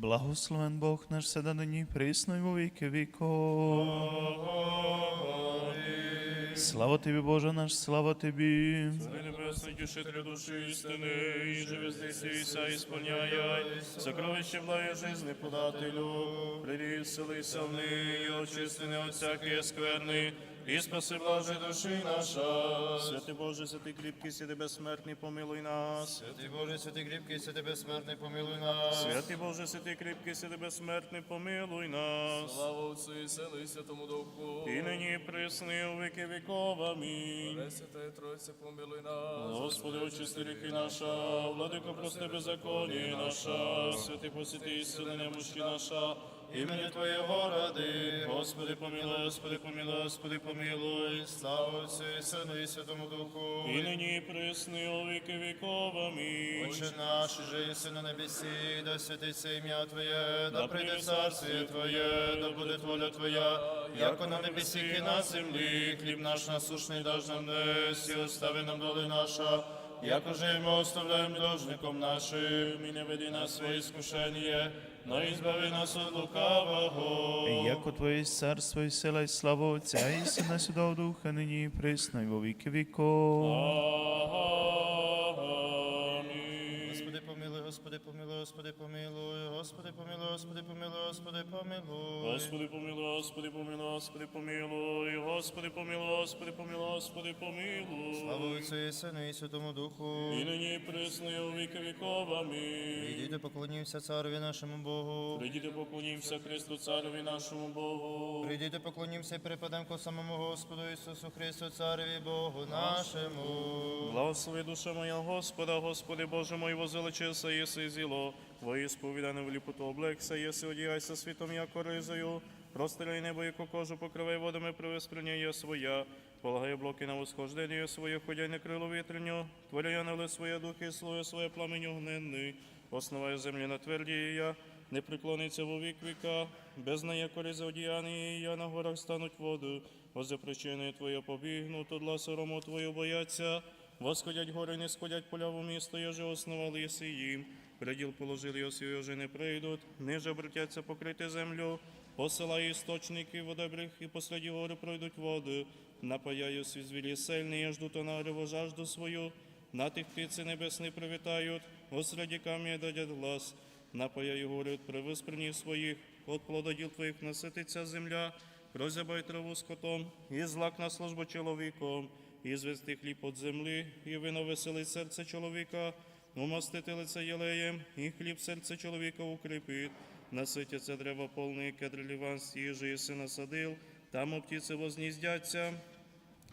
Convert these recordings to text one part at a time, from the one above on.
Благословен Бог наш седа нині присно й во віки віков. Слава тобі, Боже наш, слава тобі. Царь небесный, тешителю души истины, и живи здесь и вся исполняя, сокровище благой жизни подателю, приди, селися в ныне, и очистины от всякие скверны, и спаси блажи души наша. Святый Боже, святый крепкий, святый бессмертный, помилуй нас. Святий Боже, святий кріпкий, святий безсмертний, помилуй нас. Святый Боже, святый крепкий, святый бессмертный, помилуй нас. Слава Отцу і Сину і Святому Духу. И ныне и пресны у веки веков, аминь. Пресвятая Тройця, помилуй нас. Господи, очисти ріки наша, владико, прости беззаконие наша, святий посвяти істини немощі наша, імені Твоєго ради, Господи, помилуй, Господи, помилуй, Господи, помилуй, Слава Отцю і Сину і Святому Духу. і нині присни у віки віков, амінь. Отче наш, же єси на небесі, да святиться ім'я Твоє, да прийде царствіє Твоє, да буде воля Твоя, як на небесі і на землі, хліб наш насушний даж нам днес, і остави нам доли наша, як уже ми оставляємо должником нашим, і не веди нас своє іскушення, но избави нас от лукавого. Яко Твоє царство і сила і слава Отца и Сына Святого Духа, нині и пресно и во віки веков. Амінь. Господи помилуй, Господи помилуй, Господи помилуй, Господи помилуй, Господи помилуй. Господи помилуй, Господи помилуй, Господи помилуй, Господи помилуй, Господи помилуй, Господи помилуй. Слава Отцю і Сину і Святому Духу. І нині присни у віки віков, амінь. Прийдіть, поклонімося царові нашому Богу. Прийдіте, поклонімся Христу Цареві нашому Богу. Прийдіть, поклонімося і припадемо ко самому Господу Ісусу Христу, Цареві Богу нашому. Благослови душа моя Господа, Господи Боже мой, возвеличився єси зіло, Твої сповідане в ліпоту облекся, єси одягайся світом, яко ризою, простирай небо, яко кожу покривай водами, привиспрення своя, полагай облоки на восхождення своє, ходяй на крило вітренню, творяя на своє духи, слоє своє пламень огненний, основає землі на тверді я, не преклониться во вік віка, без неї коріза одіяні, я на горах стануть води, озе причини Твоє побігнуть, одла сорому Твою бояться, Восходять гори, не сходять поля в місто, яже основали їм. Приділ положили йоси, яже не прийдуть, ниже обратяться покрити землю, посилає істочники водобрих, і посереді гори пройдуть води. Напаяю свій звілі сильний, я жду то на жажду свою. На тих птиці небесні привітають, осереді каміння дадять глас. Напаяю гори при виспрені своїх, от плододіл твоїх насититься земля, розябай траву скотом, і злак на службу чоловіком і звести хліб от землі, і вино веселить серце чоловіка, умастити лице єлеєм, і хліб серце чоловіка укріпить. Наситяться дерева повні, кедр ліван стіжи, єси насадил, там птиці возніздяться.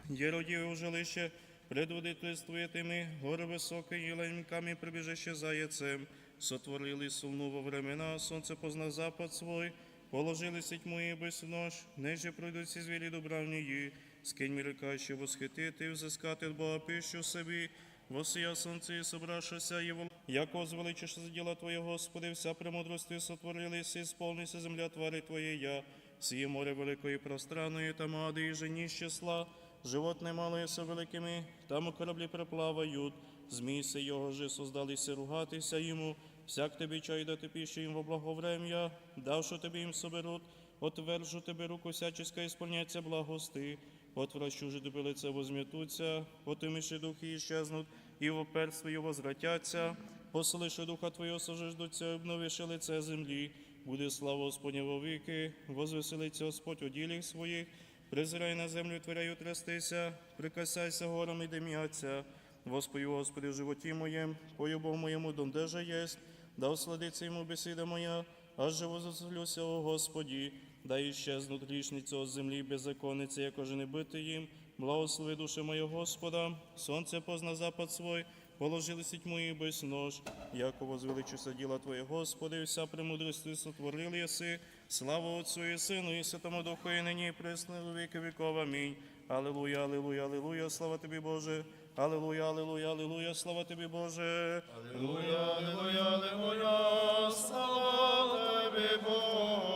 Єродіве у жилище, предводительствуєтими, гори високі, єленьками прибіжище заяцем. Сотворили сумну во времена, сонце позна запад свой, положили сіть мої без нож, неже пройдуть ці звірі добравнії, скинь мі река, що восхитити, взискати від Бога пищу собі, восія сонце і собрашася, і вол... Яко звеличиш за діла Твоє, Господи, вся премудрости сотворилися, і сповнися земля твари Твоєя, сіє море великої пространої, там ади і жені числа, животне мале со великими, там у кораблі приплавають, змій се його же создалися ругатися йому, всяк тобі чай дати пищу їм во благоврем'я, давши тобі їм соберуть, отвержу тебе руку всяческа ісполняться благости, отвращу же тебе лице возм'ятуться, отимиши духи іщезнуть, і в опер свою возвратяться, поселиши духа Твого сожеждуться, обновиши лице землі, буде слава Господня во віки, возвеселиться Господь у ділях своїх, призирай на землю, творяю трястися, прикасайся горам і дим'яться, Воспою, Господи, в животі моєм, пою Богу моєму, донде же єсть, да осладиться йому бесіда моя, аж живо заселюся, о Господі, да іщезнуть грішниці от землі беззаконниці, як не бити їм, благослови душе моє Господа, сонце позна запад свой, положили сіть мої без нож, яко возвеличуся діла Твоє, Господи, і вся премудрості сотворили єси, слава Отцю і Сину, і Святому Духу, і нині, і присно, у віки віков, амінь. Аллилуйя, аллилуйя, аллилуйя, слава Тобі, Боже. Аллилуйя, аллилуйя, аллилуйя, слава Тобі, Боже. Аллилуйя, аллилуйя, аллилуйя, слава Тобі, Боже.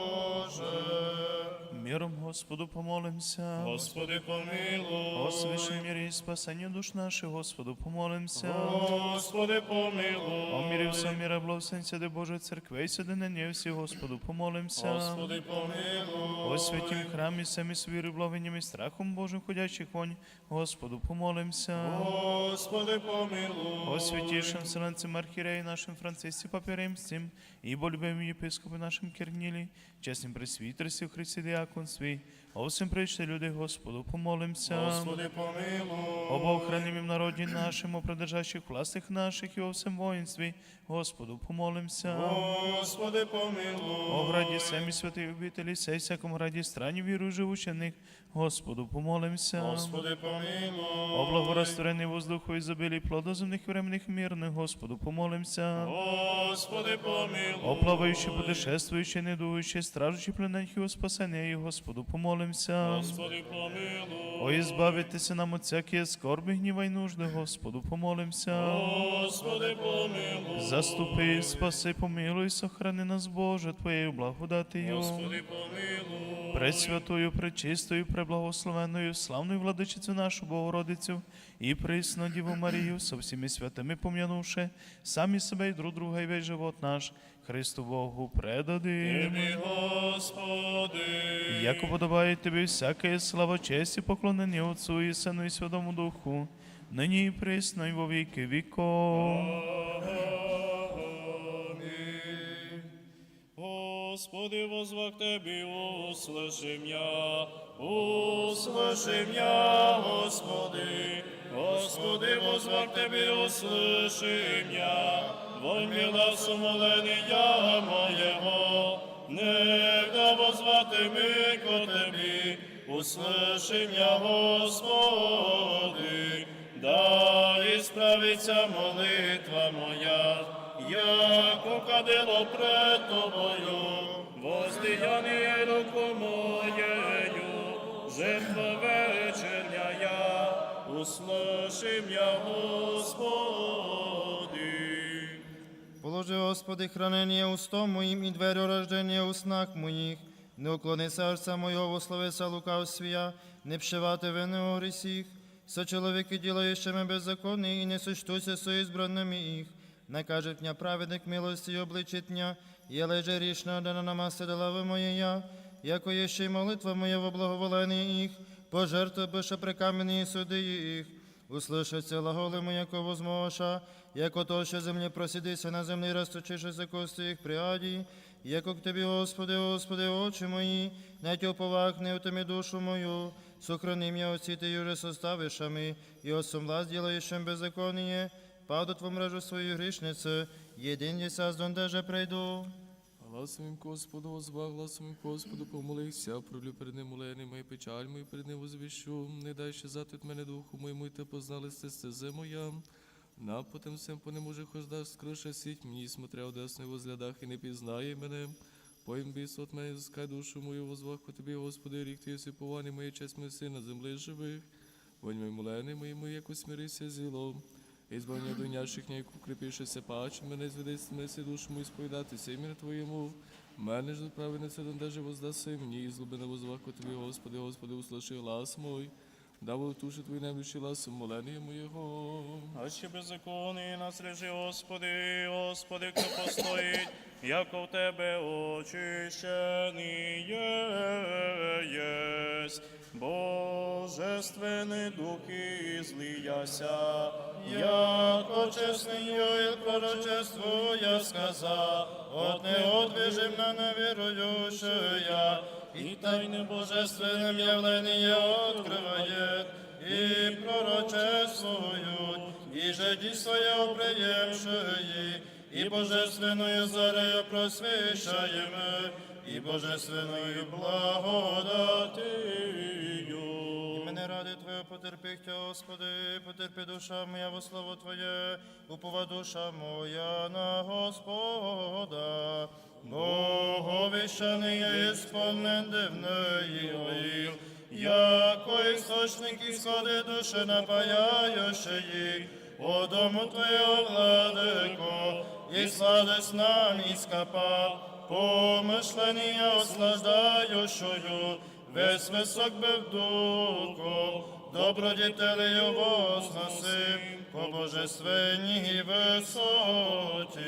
Миром, Господу, помолимся. Господи помилуй. О священній мірі і спасенню душ наших, Господу, помолимся. Господи помилуй. О мірі всього міра, благословенця, де Божої церкви, і соединення всі, Господу, помолимся. Господи помилуй. О святім храмі, самі свої благовінням і страхом Божим ходячих вонь, Господу, помолимся. Господи помилуй. О святейшем вселенцем архиереи нашим Франциске Папе Римским, и любимым епископе нашим Кирниле, честным пресвитерстве Христе Диаконстве, о всем пречте люди Господу, помолимся. Господи помилуй. Об охранимом народе нашим, о продержащих властях наших и о всем воинстве, Господу, помолимся. Господи помилуй. О граді семі святих обителі, сей всякому граді страні віру живущених, Господу, помолимся. Господи помилуй. О благорастворенный воздуху изобилий плодоземных временных мирных, Господу, помолимся. Господи помилуй. О плавающий, путешествующий, недующий, стражущий плененький о спасении, и Господу, помолимся. Господи помилуй. О избавитеся нам от всякие скорби, гніва й нужди, Господу, помолимся. Господи помилуй. Заступи, спаси, помилуй, сохрани нас, Боже, Твоєю благодатію. Господи помилуй. Пресвятою, пречистою, преблагословенною, славною владичицю нашу Богородицю і присну Діву Марію, со всіми святими пом'янувши, самі себе і друг друга і весь живот наш, Христу Богу предадим. Тобі, Господи. Як подобає тобі всяке слава, честь і поклонення Отцу і Сину і Святому Духу, нині і присно, і во віки віков. Господи, возвах Тебе, услыши меня, услыши меня, Господи. Господи, возвах Тебе, услыши меня, вонь мила сумоления моего, негда возвати ми ко Тебе, услыши меня, Господи, да исправиться молитва моя, яко кадило пред тобою, воздіяння руку моєю, жертва вечерняя, услыши меня, Господи. Положи, Господи, хранення устом моїм і двері рождення у снах моїх. Не уклони серця моєго, вословися лукавствія, не пшивати вини у грісіх. Со чоловіки ділаючими беззаконні, і не сочтуся со ізбраними їх. Не каже дня праведник милості й дня, я леже рішна, да на намаси дала моєя, яко є ще й молитва моя в благоволенні їх, пожертви бише при камені суди їх. Услышаться глаголи ми, яко возмоша, яко то, що землі просідися на землі, розточишися кости їх приаді, яко к Тобі, Господи, Господи, очі мої, не тя уповах, не утоми душу мою, сохрани меня оці ти юже составишами, і осом власть ділаючим беззаконніє, паду Твою мрежу свою грішницю, єдин є саздон, де же прийду. Гласом Господу, возвах, гласом Господу, помолився, пролю перед ним улени мої печаль, мою перед ним возвіщу, не дай ще затит мене духу моєму, і те познали сте стезе моя. Напотем всем по нему же хожда скрише сіть мені, смотря одесний возглядах і не пізнає мене. Поїм біс от мене, зискай душу мою, возвах по тобі, Господи, рік ти єси повані, моє честь моє сина, земли живих. Вонь мої мулени, мої як усмирися зіло. І збавлення до няших, як укріпішися пач, мене зведи смесі душу мою сповідатися імені Твоєму. Мене ж праведниця дондеже воздаси мені, і злобина возвах по тобі, Господи, Господи, услыши глас мой. Дав у туші Твої немлющі ласом молення моєго. А ще беззаконний нас режи, Господи, Господи, хто постоїть, яко в Тебе очищений єсть. Божественний дух і злияся, яко чесний і пророчество я сказав, от не одвіжим на невіруючая, і тайне божественним явлення откриває, і пророчествують, і же дійство приємшої, і божественною зарею просвіщаємо, і божественною благодатію. Мене ради Твоє потерпіхтя, Господи, потерпи душа моя во слово Твоє, упова душа моя на Господа. Боговіщаний є сповнен дивної вил, яко істочник ісходи душі напаяючої, о дому Твоєго владико, і сладость нам іскапа, помишлення ослаждаючою, весь висок би в духу, добродітелею возносим, по божественній висоті.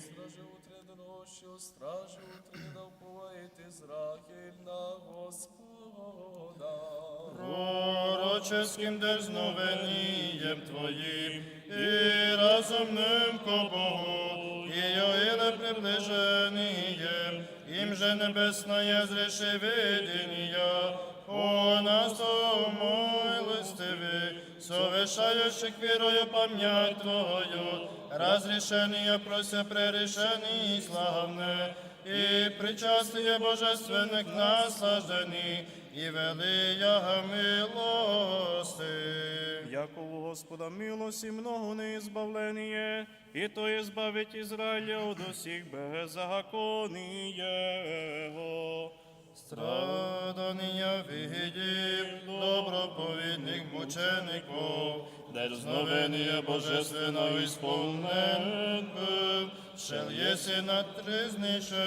Стражи утри до ночі, о стражі утри не на Господа. Пророческим дерзновеннієм Твоїм і разумним ко Богу, і Йоїле приближенієм, їм же небесное зреши видіння, о нас милостиві, совершающих вірою пам'ять Твою, разрешение прося пререшений славне, і причастие божественних наслаждений, і велия милости. Якову Господа милості много не неизбавление, и то избавить Израиля от усіх беззаконієго. Страдання видів доброповідних мучеников, дерзновення божественно ісполнен був, шел єси на натризніше,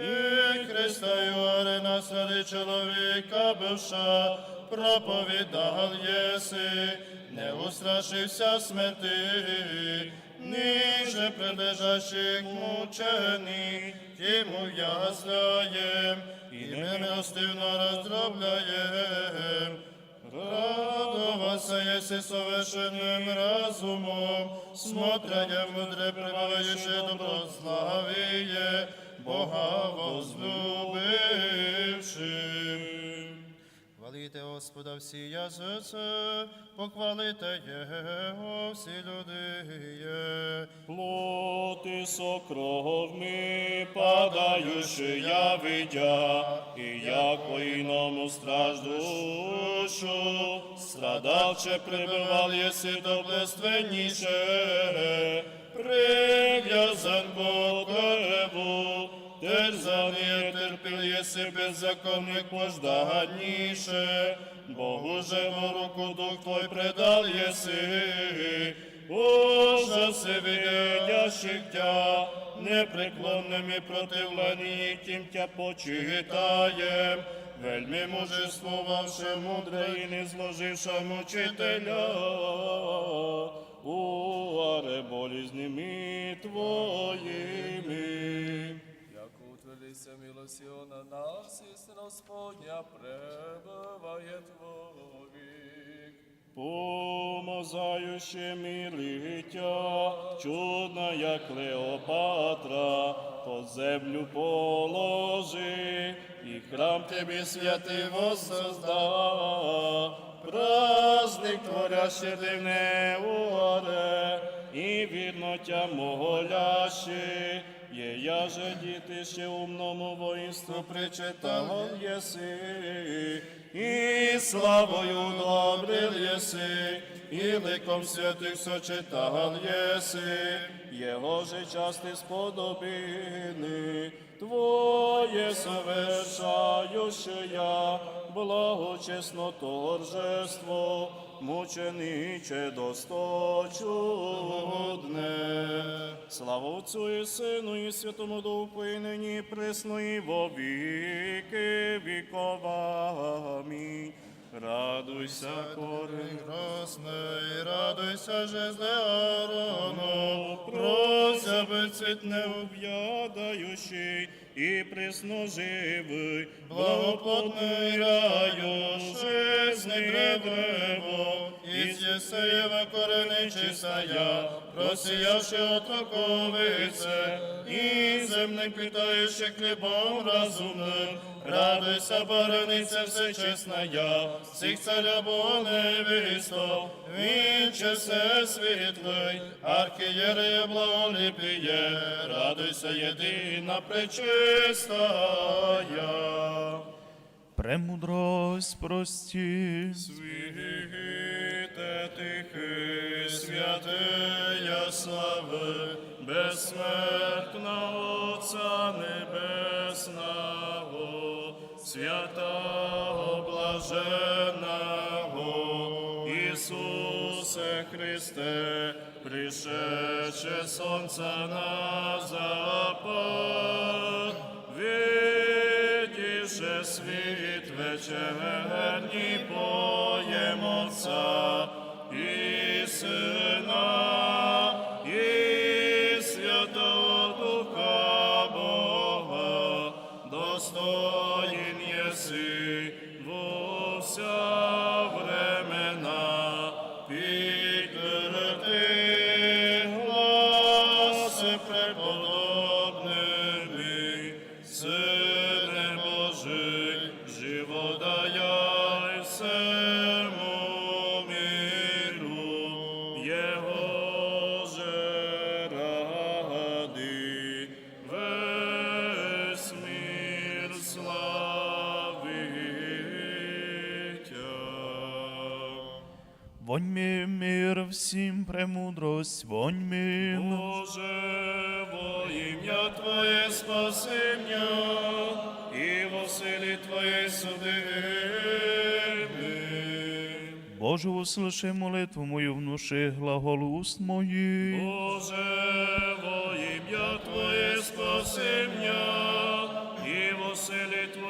і Христа Юари наслади чоловіка бивша, проповідал єси, не устрашився смерти, ниже прилежащих мучених, Тиму ясляєм, і не милостивно роздробляєм. Радоваться єси совершенним разумом, смотря мудре прибаваючи доброславіє, Бога возлюбившим. Хвалите Господа всі язиці, похвалите Його всі люди. є. Плоти сокровми, падающая видя, и яко иному страждущу, страдавче пребывал, если доблественніше, прив'язан Бог Леву, терзаний терпел, если беззаконник пожданіше, Богу же в руку дух твой предал, если ужасы видящих тя, непреклонным и противлені тим тя почитаєм, вельми мужествувавши мудре і не зложивша мучителя, Помазаючи милиття, чудна, як Клеопатра, по землю положи, і храм тобі святий воссозда, праздник творяще дивне уаре, і вірно тя молящи, є я же діти ще умному воїнству причитав єси, і славою добрил єси, і ликом святих сочетал єси, його же части сподобини, Твоє совершающее благочесно торжество, мучениче досточудне. Слава Отцу і Сину, і Святому Духу, і нині, і во віки віков. Амінь. Радуйся, корень. Прекрасний, радуйся, же зле прося цвіт необ'ядаючий і присно живий, благоплодний раю, жизни древо, із Єсеєва корени чисая, просіявши отроковице, і земних питаючи хлібом розумним, радуйся, бараниця всечесная, всіх царя Бога невістов, вінче все світлий, архієреє благоліпіє, радуйся, єдина пречистая. Премудрость прості. Світе тихий, святия слави, безсмертного Отця Небесного, святого блаженного, Ісусе Христе, пришедше сонця на запад, видіше світ вечерній поєм Отця і Сина, і Святого Бога, достоїн єси во вся премудрость, вонь. Боже, во ім'я Твоє спасення, і во силі Твоєї судими. Боже, услыши молитву мою, внуши глагол уст моїх. Боже, во ім'я Твоє спасення, і во силі Твоєї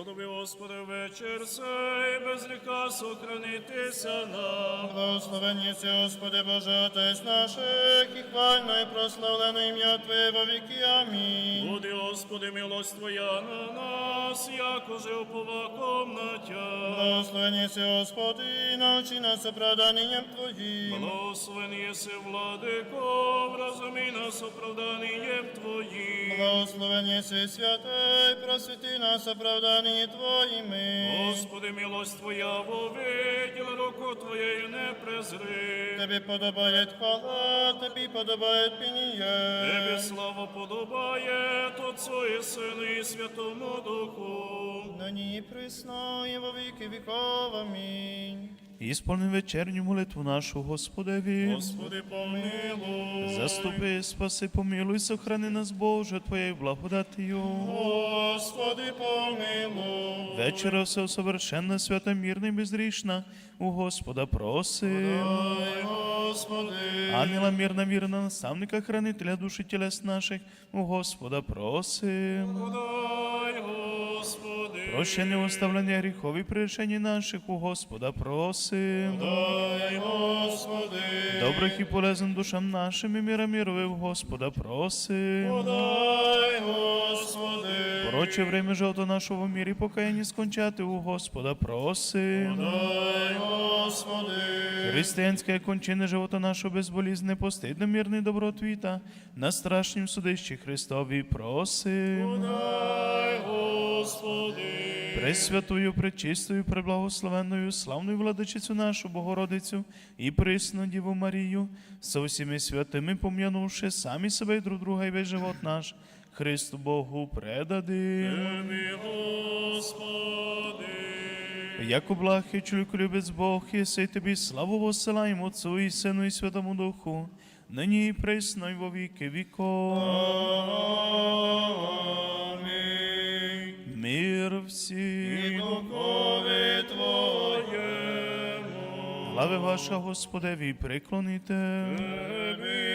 Сподоби, Господи, вечір сей, без гріха сохранитися нам. Благословені си, Господи Боже, Отець наших, і хвально і прославлено ім'я Твоє во віки. Амінь. Буде, Господи, милость Твоя на нас, як уже уповаком на Тя. Благословеніся, Господи, навчи нас оправданням Твоїм. Благословені єси, Владико, вразумі нас оправданням Твоїм. Благословені си, святий, просвіти нас оправданням Твоїми. Господи, милость Твоя вовиділа, руку Твоєю не презри. Тобі подобає хвала, Тобі подобає пініє. Тобі слава подобає Отцу і Сину і Святому Духу. Нині і присно, і во віки віков. Амінь. Ісполни вечерню молитву нашу Господеві. Господи, помилуй. Заступи, спаси, помилуй, сохрани нас, Боже, Твоєю благодатію. Господи, помилуй. Вечера все совершенна, свята, мирна і безрішна, у Господа просим. Дай, Господи. Ангела мирна, вірна, наставника, хранителя душі тілес наших, у Господа просим. Дай, Господи. Прощення оставлення гріхов і приречення наших, у Господа просим. Дай, Господи. Добрих і полезних душам нашим і міра мірове, в Господа просим. Дай, Господи. Проче время жовто нашого в мірі покаяння скончати, у Господа просим. Дай, Господи. Християнське кончини живота нашого безболізне, постидно мирний добротвіта, на страшнім судищі Христові просим. Дай, Господи. Пресвятую, пречистою, преблагословенною, славною владичицю нашу Богородицю і присну Діву Марію, со всіми святими пом'янувши самі себе і друг друга і весь живот наш, Христу Богу предадим. Тобі, Господи. Яко блахи, чоловіку любець Бог, єси тобі славу воссилаємо Отцу і Сину і Святому Духу, нині і присно і во віки віков. Амінь. Мир всім. Духові Твоєму. Слави ваша Господеві, приклоніте. Тобі,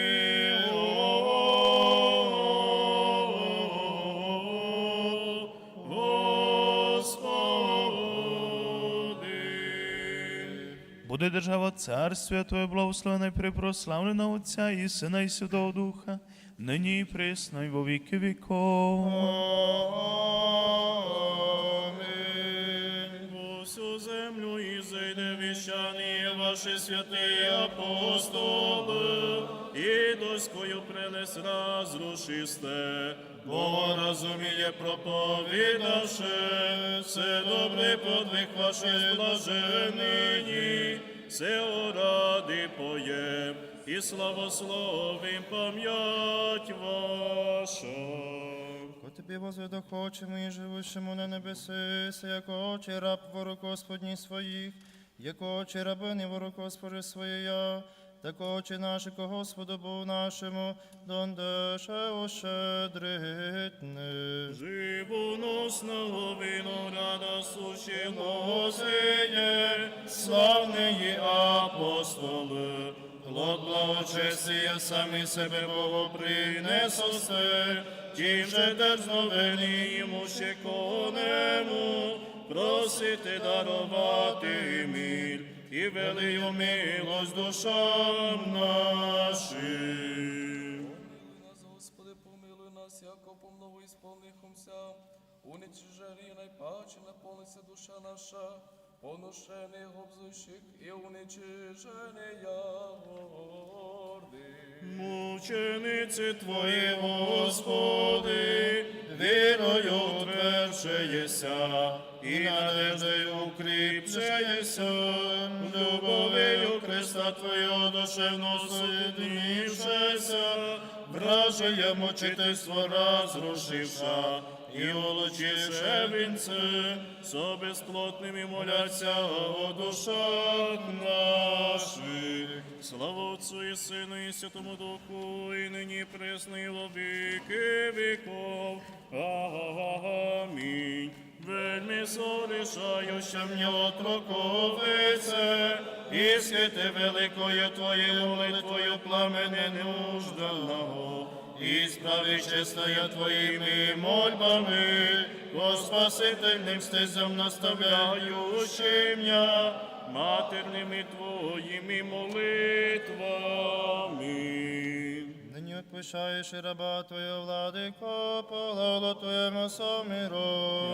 Господи. Буде держава царствя Твоє благословена і припрославлена Отця і Сина і Святого Духа, нині і присно і во віки віков. Віщані ваші святі апостоли, і доською прелесть розрушисте, бо розуміє проповідаше, все добрий подвиг ваших блаженині, все ради поєм, і славословим пам'ять ваша. Ко тобі возведохочемо і живущому на небеси, яко очі раб ворог Господні своїх, яко очі рабини ворог Господи своєя, так очі наші ко Господу Богу нашому, дондеше ощедритне. Живоносного винограда сушило сиє, славні апостоли, от благочестия самі себе Богу принесосте, тим же дерзновені йому ще конему, просите дарувати мир і велию милость душам нашим. Помилуй нас, Господи, помилуй нас, яко помногу ісполнихомся. Уничижені найпаче наповниться душа наша, поношених обзущих і уничиження горди. Мучениці Твої, Господи, вірою утверджуєся, і надеждою укріпчаєся, любов'ю Христа Твого душевно соєдинившися, вражає мучительство розрушивша, і улучіше вінце, со безплотними моляться о душах наших. Слава Отцу і Сину і Святому Духу, і нині во віки віков. Амінь. Вельми сорішаюча мені отроковице, і світи великою Твоєю молитвою пламени неужданого, і справи честая Твоїми мольбами, по спасительним стезям наставляючи меня, матерними Твоїми молитвами. Відпущаєш і раба Твоє, владико, полало Твоєму самиру.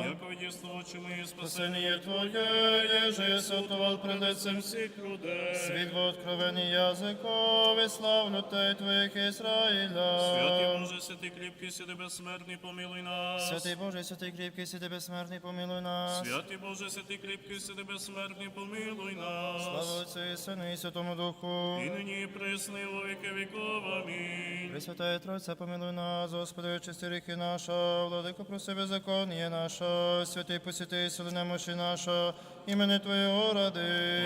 Яко відісловчи мої Спасение Твое, еже сотовал пред лицем всіх людей. Світ во откровенні язикові, славлю Те Твоїх Ізраїля. Святий Боже, святий кріпкий, сіди безсмертний, помилуй нас. Святий Боже, святий кріпкий, сіди безсмертний, помилуй нас. Святий Боже, святий кріпкий, сиди безсмертний, помилуй нас. Слава Отцю і Сину і Святому Духу. І нині пресний во віки віков. Амінь. Пресвятая Тройця, помилуй нас, Господи, очисти ріки наша, владико про себе закон є наша, святий посіти, сили немощі наша, імени Твоєго ради.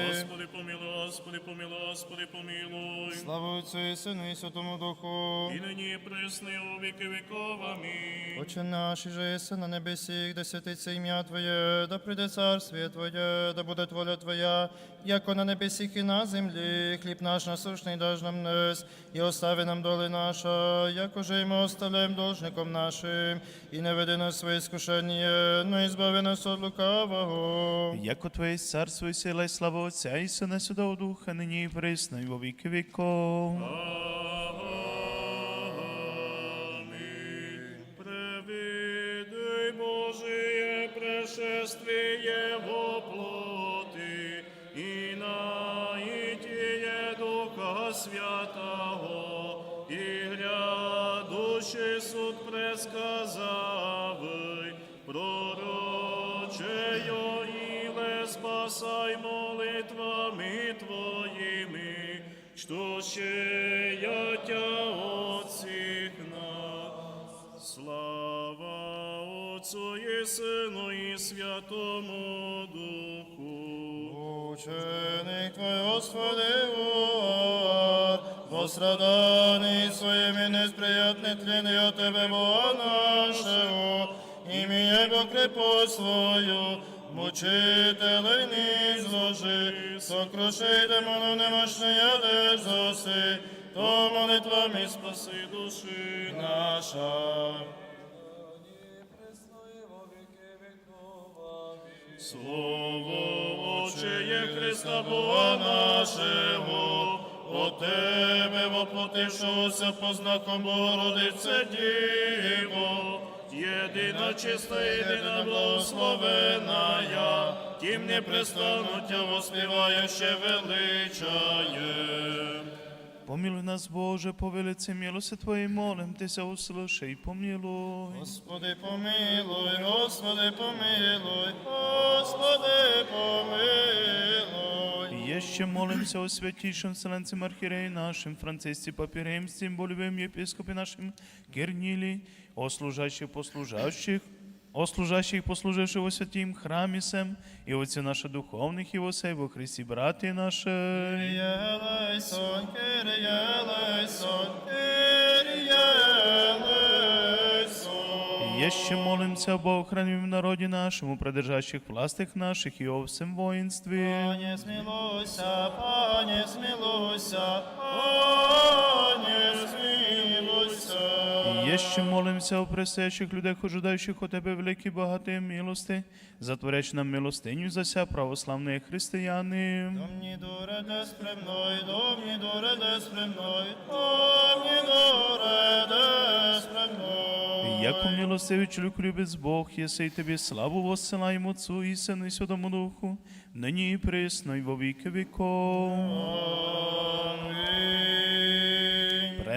Господи, помилуй, Господи, помилуй, Господи, помилуй. Слава Отцю і Сину і Святому Духу. І нині пресний во віки віков. Амінь. Отче наш, же єси на небесі, да святиться ім'я Твоє, да прийде царствіє Твоє, да буде воля Твоя, яко на небесі і на землі. Хліб наш насущний даж нам днес, і остави нам доли наша, як уже й ми оставляємо должником нашим, і не веди нас своє скушення, но і збави нас від лукавого. Яко Твоє царство і сила і слава Отця і Сина Святого Духа, нині і присно, і во віки віков. Аминь. Превидуй Божие пришествие во плоти Святого, и грядущий суд предсказавый, пророчею иле спасай молитвами Твоими, что ще я Тя нас. Слава Отцу і Сину і Святому Духу. Ученик Твой, Господи, постраданий своими несприятный тлен от Тебе, Бога нашего, ім'я Бо крепость свою, мучителей не зложи, сокруши демону немощної дерзости, то молитвами спаси душі наша. Слово Отчеє Христа Бога нашого, Тебе воплотившогося по знаком Богородице Діво, єдина чиста, єдина благословена, престануть, а воспіваю ще величає. Помилуй нас, Боже, по велице милости Твоей, молим Тися, услыши и помилуй. Господи, помилуй, Господи, помилуй, Господи, помилуй. И еще молимся о святейшем Вселенцем Архиерее нашим, Франциске Папе Римским, болюбим епископе нашим Кирнили, о служащих послужащих, о служащих послуживших во святім храмі сем, і отці наших духовних, і восей во eleison, Kyrie eleison. Еще молимся об охране в народе нашему, продержащих властях наших и о всем воинстве. Пане, смилуйся, пане, смилуйся, пане. Еще молимся о пресящих людях, ожидаючих от Тебе великі багаті милости, затворяч нам милостиню за ся православні християни. Домні дореде спремной, домні дореде спремной, домні дореде спремной. Яко милостивий чоловік любець Бог, єси й тобі славу воссилаємо Отцу і Сину і Святому Духу, нині і присно, і во віки віков. Амінь.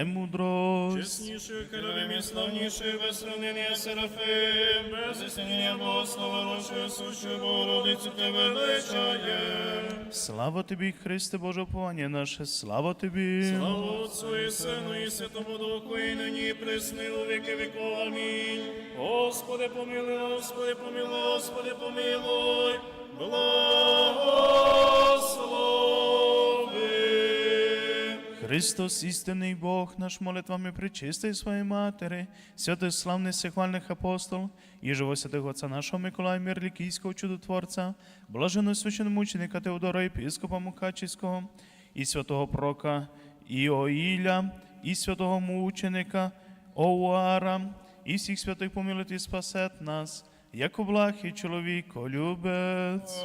Премудрость. Чесніший, херовим і славніший, без сравнення Серафим, без істинення Богослова, Рочою сущою Богородицю тебе величає. Слава тобі, Христе Боже, повання наше, слава тобі. Слава Отцу і Сину і Святому Духу, і нині і у віки віков. Амінь. Господи, помилуй, Господи, помилуй, Господи, помилуй. Благослови. Христос, істинний Бог, наш молитвами причистий своєї матері, святий славний всехвальних апостол, і живо святих Отця нашого Миколая Мірлікійського чудотворця, блаженно священомученика Теодора Єпископа Мукачівського, і святого прока Іоїля, і святого мученика Оуара, і всіх святих помилуйте і спасет нас, як благ і чоловіко любець.